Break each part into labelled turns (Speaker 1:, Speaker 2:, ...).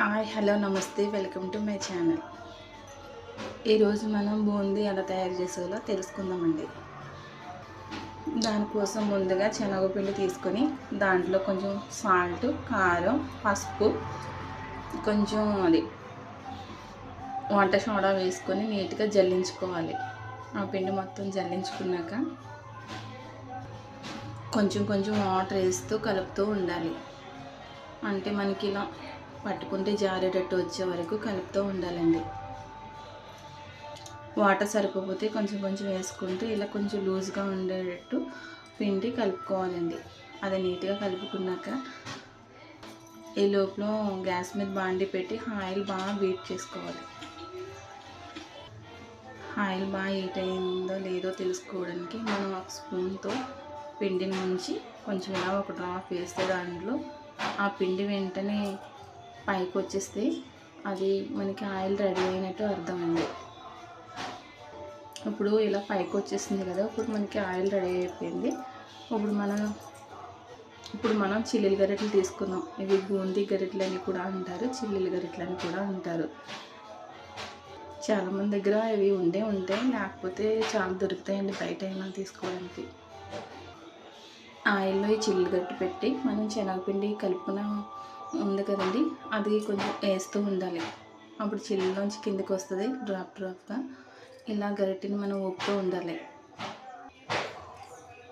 Speaker 1: Hi hello నమస్తే welcome to my channel. ఈరోజు మనం బూందీ ఎలా తయారు చేసేలో తెలుసుకుందామండి. దానికోసం ముందుగా శనగపిండి తీసుకొని దాంట్లో కొంచెం సాల్ట్ కారం పసుపు కొంచెం అది వంట సోడా వేసుకొని నీట్గా జల్లించుకోవాలి. ఆ పిండి మొత్తం జల్లించుకున్నాక కొంచెం కొంచెం వాటర్ వేస్తూ కలుపుతూ ఉండాలి. అంటే మనకి ఇలా పట్టుకుంటే జారేటట్టు వచ్చే వరకు కలుపుతూ ఉండాలండి. వాటర్ సరిపోతే కొంచెం కొంచెం వేసుకుంటూ ఇలా కొంచెం లూజ్గా ఉండేటట్టు పిండి కలుపుకోవాలండి. అది నీట్గా కలుపుకున్నాక ఈ లోపల గ్యాస్ మీద బాండి పెట్టి ఆయిల్ బాగా బీట్ చేసుకోవాలి. ఆయిల్ బాగా హీట్ అయిందో లేదో తెలుసుకోవడానికి మనం ఒక స్పూన్తో పిండిని నుంచి కొంచెం ఇలా ఒక డ్రాప్ వేస్తే దాంట్లో ఆ పిండి వెంటనే పైకి వచ్చేస్తే అది మనకి ఆయిల్ రెడీ అయినట్టు అర్థం అండి ఇప్పుడు ఇలా పైకి వచ్చేసింది కదా ఇప్పుడు మనకి ఆయిల్ రెడీ అయిపోయింది. ఇప్పుడు మనం ఇప్పుడు మనం చిల్లీల గరిటెలు తీసుకున్నాం ఇవి బూందీ గరిటలు అని కూడా అంటారు చిల్లీల గరిటెలు అని కూడా అంటారు. చాలామంది దగ్గర ఇవి ఉండే ఉంటాయి లేకపోతే చాలా దొరుకుతాయండి బయట అయినా తీసుకోవడానికి. ఆయిల్లో ఈ చిల్లు గట్టి పెట్టి మనం శనగపిండి కలుపుకున్న ఉంది కదండి. అది కొంచెం వేస్తూ ఉండాలి. అప్పుడు చిల్లులోంచి కిందకి వస్తుంది. డ్రాప్ డ్రాప్గా ఇలా గరిటిని మనం ఊపుతూ ఉండాలి.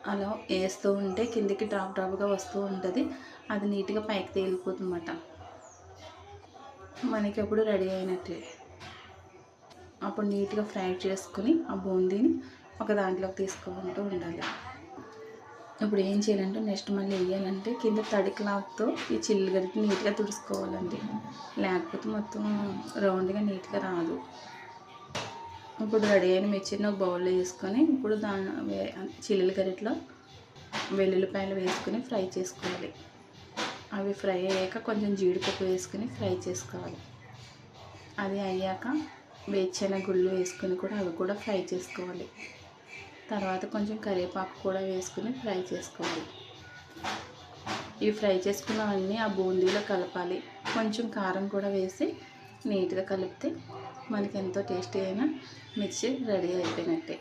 Speaker 1: అలా వేస్తూ ఉంటే కిందికి డ్రాప్ డ్రాప్గా వస్తూ ఉంటుంది. అది నీట్గా పైకి తేలిపోతుందన్నమాట. మనకి అప్పుడు రెడీ అయినట్టే. అప్పుడు నీట్గా ఫ్రై చేసుకుని ఆ బూందీని ఒక దాంట్లోకి తీసుకుంటూ ఉండాలి. ఇప్పుడు ఏం చేయాలంటే నెక్స్ట్ మళ్ళీ వేయాలంటే కింద తడి క్లాత్తో ఈ చిల్లు గడిపి నీట్గా తుడుచుకోవాలండి. లేకపోతే మొత్తం రౌండ్గా నీట్గా రాదు. ఇప్పుడు రెడీ అయిన మిర్చిని ఒక బౌల్లో వేసుకొని ఇప్పుడు దాని చిల్లుల గరిటలో వెల్లుల్లిపాయలు వేసుకొని ఫ్రై చేసుకోవాలి. అవి ఫ్రై అయ్యాక కొంచెం జీడిపప్పు వేసుకొని ఫ్రై చేసుకోవాలి. అది అయ్యాక వేచిన గుళ్ళు వేసుకొని కూడా అవి కూడా ఫ్రై చేసుకోవాలి. తర్వాత కొంచెం కరివేపాకు కూడా వేసుకుని ఫ్రై చేసుకోవాలి. ఇవి ఫ్రై చేసుకున్నవన్నీ ఆ బూందీలో కలపాలి. కొంచెం కారం కూడా వేసి నీట్గా కలిపితే మనకి ఎంతో టేస్టీ అయిన మిర్చి రెడీ అయిపోయినట్టే.